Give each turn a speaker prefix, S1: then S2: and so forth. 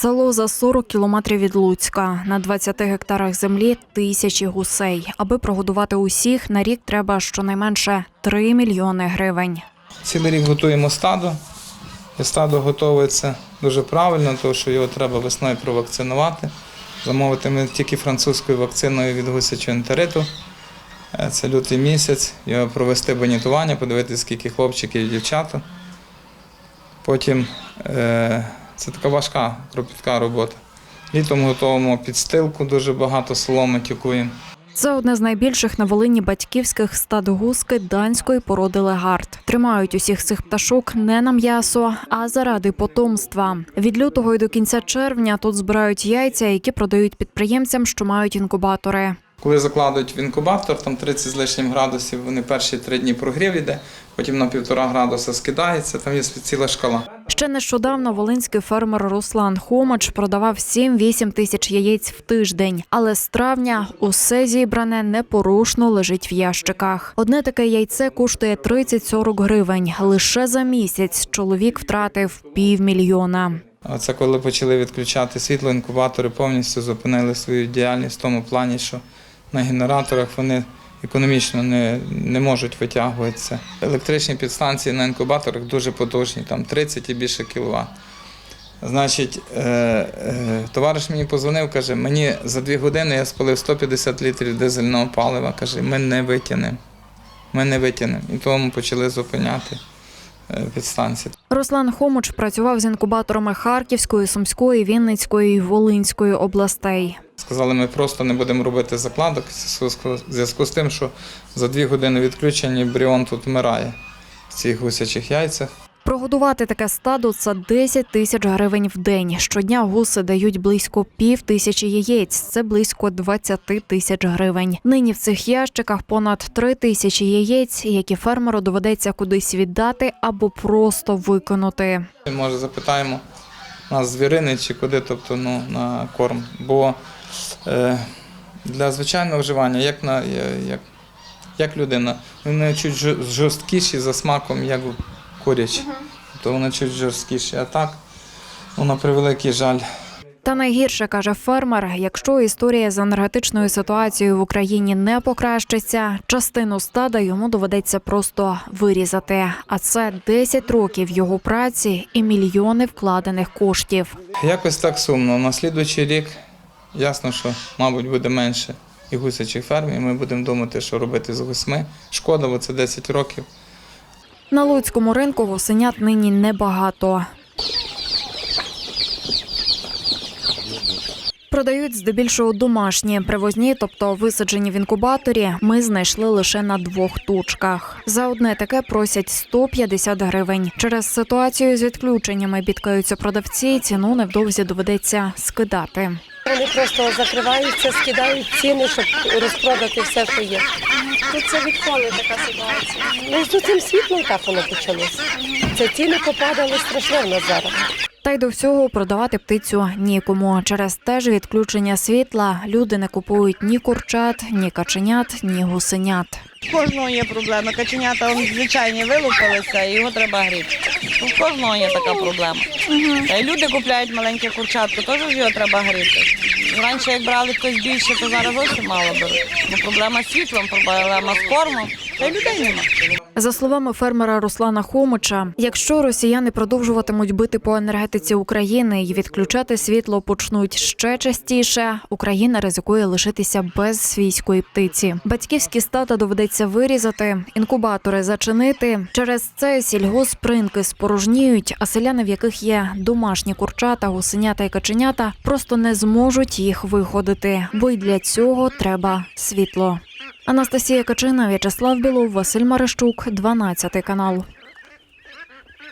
S1: Село за 40 кілометрів від Луцька. На 20 гектарах землі тисячі гусей. Аби прогодувати усіх, на рік треба щонайменше 3 мільйони гривень.
S2: Цілий рік готуємо стадо. І стадо готується дуже правильно, тому що його треба весною провакцинувати. Замовити ми тільки французькою вакциною від гусячого ентериту. Е, Це лютий місяць, його провести банітування, подивитися, скільки хлопчиків і дівчата. Потім е, це така важка, кропітка робота. Літом готуємо підстилку, дуже багато соломи тюкуємо.
S1: Це одне з найбільших на Волині батьківських стад гуски данської породи легард. Тримають усіх цих пташок не на м'ясо, а заради потомства. Від лютого і до кінця червня тут збирають яйця, які продають підприємцям, що мають інкубатори.
S2: Коли закладують в інкубатор, там 30 з лишнім градусів, вони перші три дні прогрів йде, потім на півтора градуса скидається, там є ціла шкала.
S1: Ще нещодавно волинський фермер Руслан Хомач продавав 7-8 тисяч яєць в тиждень, але з травня усе зібране непорушно лежить в ящиках. Одне таке яйце коштує 30-40 гривень. Лише за місяць чоловік втратив півмільйона.
S2: Це коли почали відключати світло, інкубатори повністю зупинили свою діяльність в тому плані, що на генераторах вони економічно не, не можуть витягуватися. Електричні підстанції на інкубаторах дуже потужні, там 30 і більше кіловат. Значить, е, е, товариш мені позвонив, каже, мені за дві години я спалив 150 літрів дизельного палива. Каже, ми не витягнемо. Ми не витягнемо. І тому почали зупиняти е, підстанції.
S1: Руслан Хомуч працював з інкубаторами Харківської, Сумської, Вінницької і Волинської областей.
S2: Сказали, ми просто не будемо робити закладок в зв'язку з тим, що за дві години відключення бріон тут вмирає в цих гусячих яйцях.
S1: Прогодувати таке стадо це 10 тисяч гривень в день. Щодня гуси дають близько пів тисячі яєць. Це близько 20 тисяч гривень. Нині в цих ящиках понад 3 тисячі яєць, які фермеру доведеться кудись віддати або просто викинути.
S2: Може, запитаємо нас звірини чи куди, тобто ну, на корм. Бо е, для звичайного вживання, як, на, як, як людина, вони чуть жорсткіші за смаком, як курячі. Тобто вони чуть жорсткіші. А так, ну, на превеликий жаль,
S1: Та найгірше каже фермер: якщо історія з енергетичною ситуацією в Україні не покращиться, частину стада йому доведеться просто вирізати. А це 10 років його праці і мільйони вкладених коштів.
S2: Якось так сумно. На слідуючий рік ясно, що, мабуть, буде менше і гусячих ферм, і ми будемо думати, що робити з гусьми. Шкода, бо це 10 років.
S1: На луцькому ринку гусенят нині небагато. Продають здебільшого домашні привозні, тобто висаджені в інкубаторі. Ми знайшли лише на двох тучках. За одне таке просять 150 гривень. Через ситуацію з відключеннями бідкаються продавці. Ціну невдовзі доведеться скидати.
S3: Вони просто закриваються, скидають ціни, щоб розпродати все, що є.
S4: Тут це відколи така ситуація.
S3: Ну, з цим світлом так воно почалося. Це ціни попадали страшно в нас зараз.
S1: Та й до всього продавати птицю нікому. Через те ж відключення світла люди не купують ні курчат, ні каченят, ні гусенят.
S5: У кожного є проблема. Каченята звичайні вилупилися, і його треба гріти. У кожного є така проблема. Та й люди купляють маленьке курчатко, теж його треба гріти. Раніше як брали хтось більше, то зараз зовсім мало беруть. Бо проблема з світлом, проблема з кормом, та й людей нема.
S1: За словами фермера Руслана Хомича, якщо росіяни продовжуватимуть бити по енергетиці України і відключати світло почнуть ще частіше, Україна ризикує лишитися без свійської птиці. Батьківські стата доведеться вирізати, інкубатори зачинити. Через це сільгоспринки спорожніють, а селяни, в яких є домашні курчата, гусенята і каченята, просто не зможуть їх виходити, бо й для цього треба світло. Анастасія Качина, В'ячеслав Білов, Василь Марищук, 12 канал.